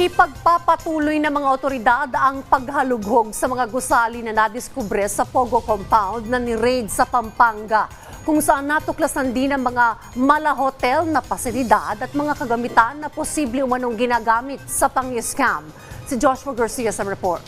Ipagpapatuloy ng mga otoridad ang paghalughog sa mga gusali na nadiskubre sa Pogo Compound na ni-raid sa Pampanga kung saan natuklasan din ang mga mala hotel na pasilidad at mga kagamitan na posible umanong ginagamit sa pang-scam. Si Joshua Garcia sa report.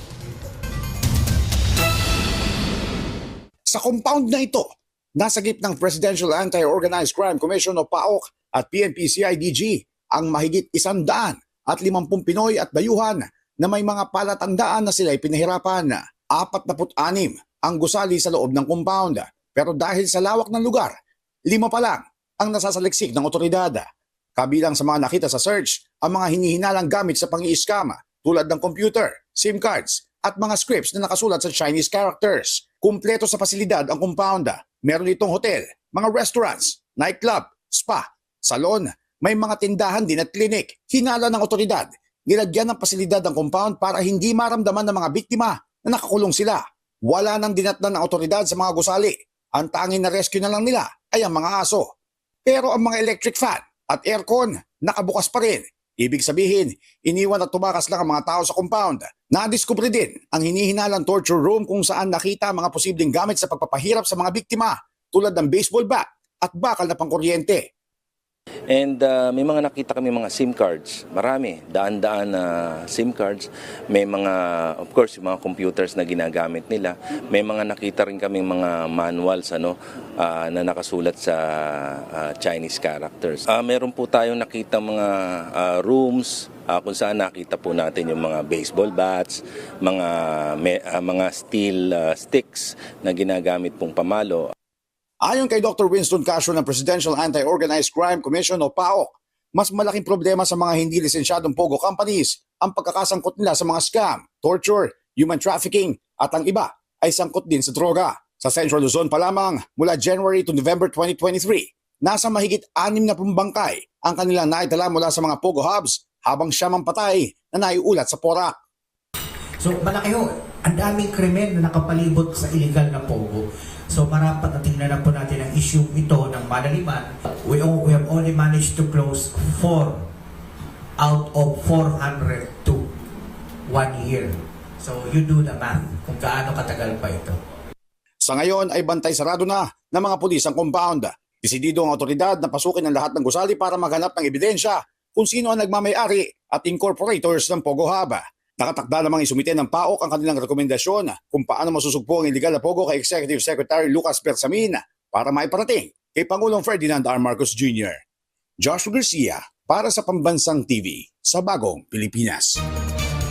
Sa compound na ito, nasagip ng Presidential Anti-Organized Crime Commission o PAOK at PNP-CIDG ang mahigit isandaan at limampung Pinoy at dayuhan na may mga palatandaan na sila'y pinahirapan. Apat na anim ang gusali sa loob ng compound. Pero dahil sa lawak ng lugar, lima pa lang ang nasasaliksik ng otoridad. Kabilang sa mga nakita sa search ang mga hinihinalang gamit sa pang-i-scam tulad ng computer, SIM cards at mga scripts na nakasulat sa Chinese characters. Kumpleto sa pasilidad ang compound. Meron itong hotel, mga restaurants, nightclub, spa, salon, may mga tindahan din at klinik. Hinala ng otoridad, nilagyan ng pasilidad ang compound para hindi maramdaman ng mga biktima na nakakulong sila. Wala nang dinatnan ng otoridad sa mga gusali. Ang tanging na rescue na lang nila ay ang mga aso. Pero ang mga electric fan at aircon nakabukas pa rin. Ibig sabihin, iniwan at tumakas lang ang mga tao sa compound. Nadiskubre din ang hinihinalang torture room kung saan nakita mga posibleng gamit sa pagpapahirap sa mga biktima tulad ng baseball bat at bakal na pangkuryente. And uh, may mga nakita kami mga SIM cards. Marami, daan-daan na SIM cards. May mga, of course, yung mga computers na ginagamit nila. May mga nakita rin kaming mga manuals ano, ah, na nakasulat sa ah, Chinese characters. Ah, meron po tayong nakita mga ah, rooms ah, kung saan nakita po natin yung mga baseball bats, mga, me- ah, mga steel ah, sticks na ginagamit pong pamalo. Ayon kay Dr. Winston Castro ng Presidential Anti-Organized Crime Commission o PAOK, mas malaking problema sa mga hindi lisensyadong POGO companies ang pagkakasangkot nila sa mga scam, torture, human trafficking at ang iba ay sangkot din sa droga. Sa Central Luzon pa lamang mula January to November 2023, nasa mahigit anim na pumbangkay ang kanilang naitala mula sa mga POGO hubs habang siyamang patay na naiulat sa Porac. So malaki ho, ang daming krimen na nakapalibot sa illegal na pogo. So marapat na tingnan na po natin ang issue ito ng Madaliman. We, we have only managed to close 4 out of 400 to one year. So you do the math kung gaano katagal pa ito. Sa ngayon ay bantay sarado na ng mga pulis ang compound. Desidido ang otoridad na pasukin ang lahat ng gusali para maghanap ng ebidensya kung sino ang nagmamayari at incorporators ng Pogo Hub. Nakatakda namang isumite ng PAOK ang kanilang rekomendasyon kung paano masusugpo ang illegal na Pogo kay Executive Secretary Lucas Bersamin para maiparating kay Pangulong Ferdinand R. Marcos Jr. Joshua Garcia para sa Pambansang TV sa Bagong Pilipinas.